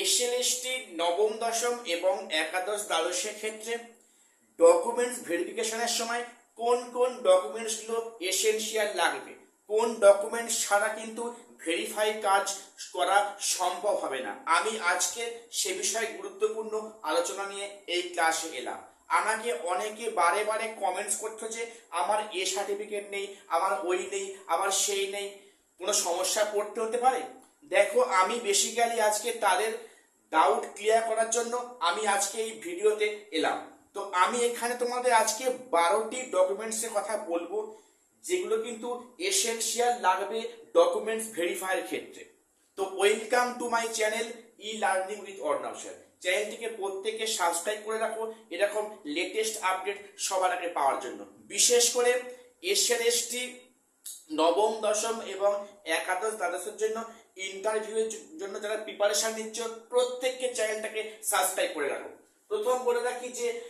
SLST নবম, দশম এবং একাদশ দ্বাদশের ক্ষেত্রে ডকুমেন্টস ভেরিফিকেশনের সময় কোন কোন ডকুমেন্টসগুলো এসেনশিয়াল লাগবে, কোন ডকুমেন্টস ছাড়া কিন্তু ভেরিফাই কাজ করা সম্ভব হবে না। আমি আজকে সে বিষয়ে গুরুত্বপূর্ণ আলোচনা নিয়ে এই ক্লাসে এলাম। আমাকে অনেকে বারে বারে কমেন্টস করতো যে, আমার এ সার্টিফিকেট নেই, আমার ওই নেই, আমার সেই নেই। কোনো সমস্যা পড়তে হতে পারে? দেখো, আমি বেসিক্যালি আজকে তাদের ডাউট ক্লিয়ার করার জন্য আমি আজকে এই ভিডিওতে এলাম। তো আমি এখানে তোমাদের আজকে বারোটি ডকুমেন্টসের কথা বলব, যেগুলো কিন্তু এসেনশিয়াল লাগবে ডকুমেন্টস ভেরিফাইয়ের ক্ষেত্রে। তো welcome to my channel E learning with Arnab sir চ্যানেলটিকে প্রত্যেকে সাবস্ক্রাইব করে রাখো, এরকম লেটেস্ট আপডেট সবার আগে পাওয়ার জন্য। বিশেষ করে এসএলএসটি নবম, দশম এবং একাদশ দ্বাদশের জন্য ইন্টারভিউয়ের জন্য যারা প্রিপারেশন নিচ্ছ, প্রত্যেককে চ্যানেলটাকে সাবস্ক্রাইব করে রাখো। প্রথম বলে রাখি যে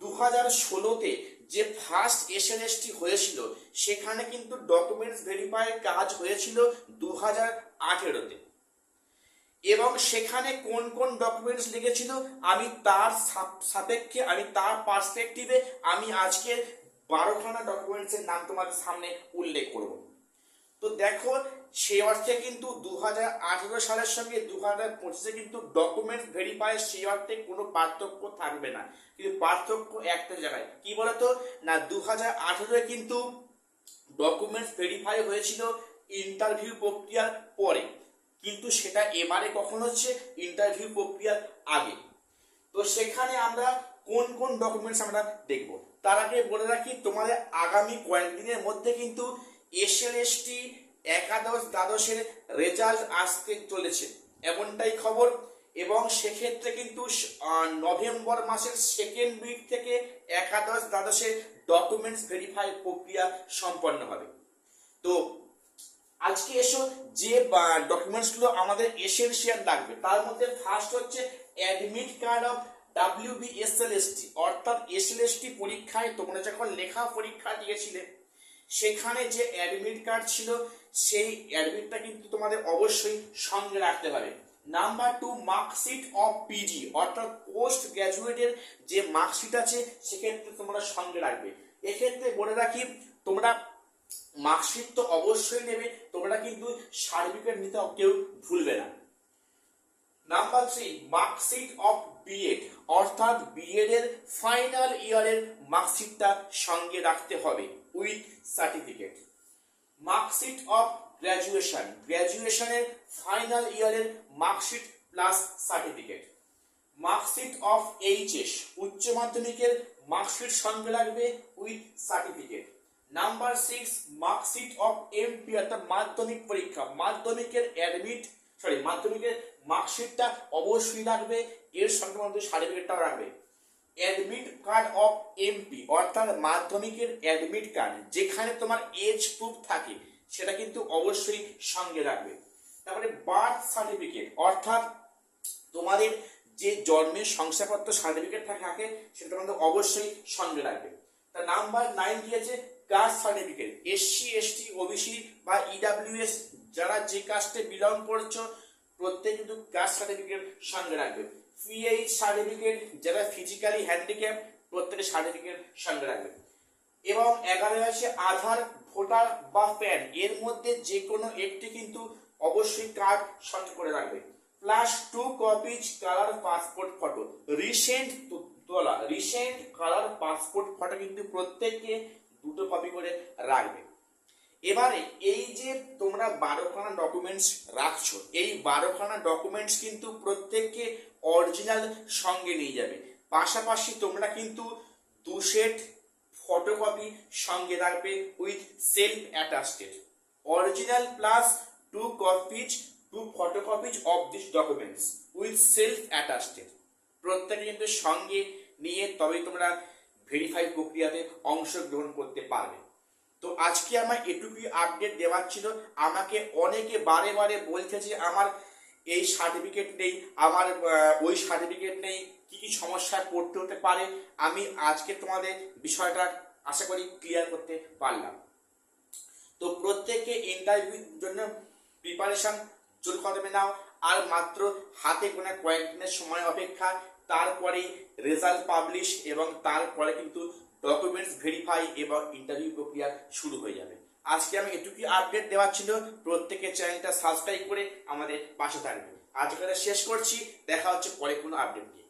দু হাজার ষোলোতে যে ফার্স্ট এসএনএসটি হয়েছিল, সেখানে কিন্তু ডকুমেন্টস ভেরিফাই কাজ হয়েছিল দু হাজার আঠেরোতে। এবং সেখানে কোন কোন ডকুমেন্টস লিখেছিল, আমি তার সাপ- সাপেক্ষে, আমি তার পার্সপেক্টিভে আমি আজকে বারোখানা ডকুমেন্টসের নাম তোমাদের সামনে উল্লেখ করব। তো দেখো সেই অর্থে কিন্তু দু হাজার আঠেরো সালের সঙ্গে দু হাজার পঁচিশে কিন্তু ডকুমেন্টস ভেরিফাই সেই অর্থে কোনো পার্থক্য থাকবে না। কিন্তু পার্থক্য একটা জায়গায়। কি বলতো? না দু হাজার কিন্তু ডকুমেন্টস ভেরিফাই হয়েছিল ইন্টারভিউ প্রক্রিয়ার পরে। কিন্তু সেটা এবারে কখন হচ্ছে? ইন্টারভিউ প্রক্রিয়ার আগে। তো সেখানে আমরা কোন কোন ডকুমেন্টস আমরা দেখব? তার আগে বলে রাখি, তোমাদের আগামী কয়েকদিনের মধ্যে কিন্তু এসএলএসটি একাদশ দ্বাদশের রেজাল্ট আসতে চলেছে। এমনটাই খবর। এবং সেক্ষেত্রে কিন্তু নভেম্বর মাসের সেকেন্ড উইক থেকে একাদশ দ্বাদশের ডকুমেন্টস ভেরিফাই প্রক্রিয়া সম্পন্ন হবে। তো আজকে এসো, যে ডকুমেন্টসগুলো আমাদের এসেনশিয়াল লাগবে। তার মধ্যে ফার্স্ট হচ্ছে admit card of W B S L S T অর্থাৎ এসএলএসটি পরীক্ষায় তোমরা যখন লেখা পরীক্ষা দিয়েছিলে সেখানে যে অ্যাডমিট কার্ড ছিল, সেই অ্যাডমিটটা কিন্তু তোমাদের অবশ্যই সঙ্গে রাখতে হবে। Number two marksheet of PG অর্থাৎ পোস্ট গ্র্যাজুয়েটের যে মার্কশিট আছে, সেক্ষেত্রে তোমরা সঙ্গে রাখবে। এক্ষেত্রে বলে রাখি, তোমরা মার্কশিট তো অবশ্যই নেবে, তোমরা কিন্তু সার্টিফিকেট নিতে কেউ ভুলবে না। Number three marksheet of BEd অর্থাৎ বিএড এর ফাইনাল ইয়ারের মার্কশিটটা সঙ্গে রাখতে হবে with certificate marksheet of graduation গ্র্যাজুয়েশনের final ইয়ারের marksheet plus certificate marksheet of HS উচ্চ মাধ্যমিকের মার্কশিট সঙ্গে লাগবে with certificate number six marksheet of MP অর্থাৎ মাধ্যমিক পরীক্ষা, মাধ্যমিকের অ্যাডমিট সরি মাধ্যমিকের মার্কশিটটা অবশ্যই রাখবে, এর সঙ্গে মধ্যে সার্টিফিকেটটাও রাখবে। অ্যাডমিট কার্ড অফ এমপি অর্থাৎ মাধ্যমিকের অ্যাডমিট কার্ড যেখানে তোমার এজ প্রুফ থাকে, সেটা কিন্তু অবশ্যই সঙ্গে রাখবে। তারপরে বার্থ সার্টিফিকেট অর্থাৎ তোমাদের যে জন্মের শংসাপত্র সার্টিফিকেট থাকে, সেটা তোমাদের অবশ্যই সঙ্গে রাখবে। তা নাম্বার নাইন আছে caste certificate SC ST OBC বা ইডাব্লিউএস যারা যে কাস্টে বিলং করছ, প্রত্যেক কিন্তু কাস্ট সার্টিফিকেট সঙ্গে রাখবে। পিএইচ সার্টিফিকেট যারা ফিজিক্যালি হ্যান্ডিক্যাপ প্রত্যেকের সার্টিফিকেট সঙ্গে রাখবে। এবং এগারো আছে আধার, ভোটার বা প্যান। এর মধ্যে যে কোনো একটি কিন্তু অবশ্যই কার্ড সঙ্গে করে রাখবে। Plus two copies colour passport photo recent তোলা রিসেন্ট কালার পাসপোর্ট ফটো কিন্তু প্রত্যেককে দুটো কপি করে রাখবে। এবারে এই যে তোমরা বারোখানা ডকুমেন্টস রাখছো, এই বারোখানা ডকুমেন্টস কিন্তু প্রত্যেককে অরিজিনাল সঙ্গে নিয়ে যাবে। পাশাপাশি তোমরা কিন্তু দু সেট ফটোকপি সঙ্গে রাখবে with self attested original plus two copies two photocopies of this documents with self attested প্রত্যেকে কিন্তু সঙ্গে নিয়ে তবেই তোমরা ভেরিফাই প্রক্রিয়াতে অংশগ্রহণ করতে পারবে। তো আজকে আমার এটুকুই আপডেট দেওয়ার ছিল। আমাকে অনেকে বারে বারে বলছে যে, আমার এই সার্টিফিকেট নেই, আমার ওই সার্টিফিকেট নেই, কি কি সমস্যায় পড়তে হতে পারে? আমি আজকে তোমাদের বিষয়টা আশা করি ক্লিয়ার করতে পারলাম। তো প্রত্যেকে ইন্টারভিউর জন্য প্রিপারেশন জোর কদমে নাও। আর মাত্র হাতে গোনা কয়েকদিনের সময় অপেক্ষা, তারপরেই রেজাল্ট পাবলিশ এবং তারপরে কিন্তু ডকুমেন্টস ভেরিফাই এবং ইন্টারভিউ প্রক্রিয়া শুরু হয়ে যাবে। আজকে আমি এটুকুই আপডেট দেওয়ার ছিল। প্রত্যেকের চ্যানেলটা সাবস্ক্রাইব করে আমাদের পাশে থাকবে আজকে শেষ করছি। দেখা হচ্ছে পরে কোনো আপডেট নিয়ে।